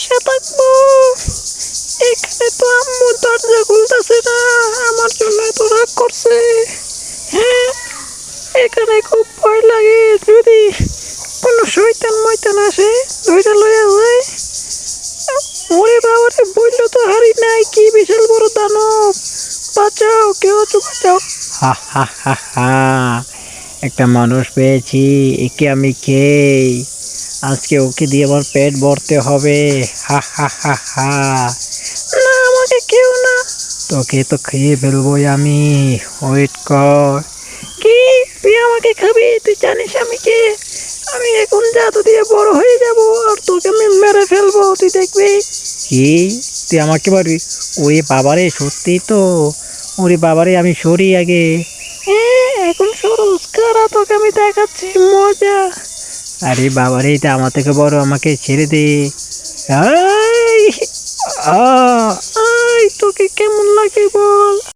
বসে থাকব এখানে তো আম্মু দরজা খুলতেছে না, আমার জন্য এত রাগ করছে। হ্যাঁ এখানে খুব ভয় লাগে, যদি কোনো শৈতান ময়তান আসে ধৈর্য লইয়া যায়। ওরে বাবারে বলল তো হারি নাই, কি বিশাল বড় দানব। বাঁচাও, কেউ বাঁচাও। হা হা হা হা, একটা মানুষ পেয়েছি, একে আমি খেয়ে আজকে ওকে দিয়ে আমার পেট ভরতে হবে। হা হা হা হা। না, আমাকে কেউ না। তোকে তো খেয়ে ফেলবোই আমি। ওয়েট কর। কি? তুই আমাকে খাবি? তুই জানিস আমি কে? আমি এখন জাদু দিয়ে বড় হয়ে যাব আর তোকে আমি মেরে ফেলব, তুই দেখবি। কি? তুই আমাকে বলবি ওরে বাবারে সত্যি তো। ওরে বাবারে, আমি সরি আগে। হ্যাঁ এখন কারা তোকে আমি দেখাচ্ছি? মজা। আরে বাবারে এটা আমার থেকে বড় আমাকে ছেড়ে দে।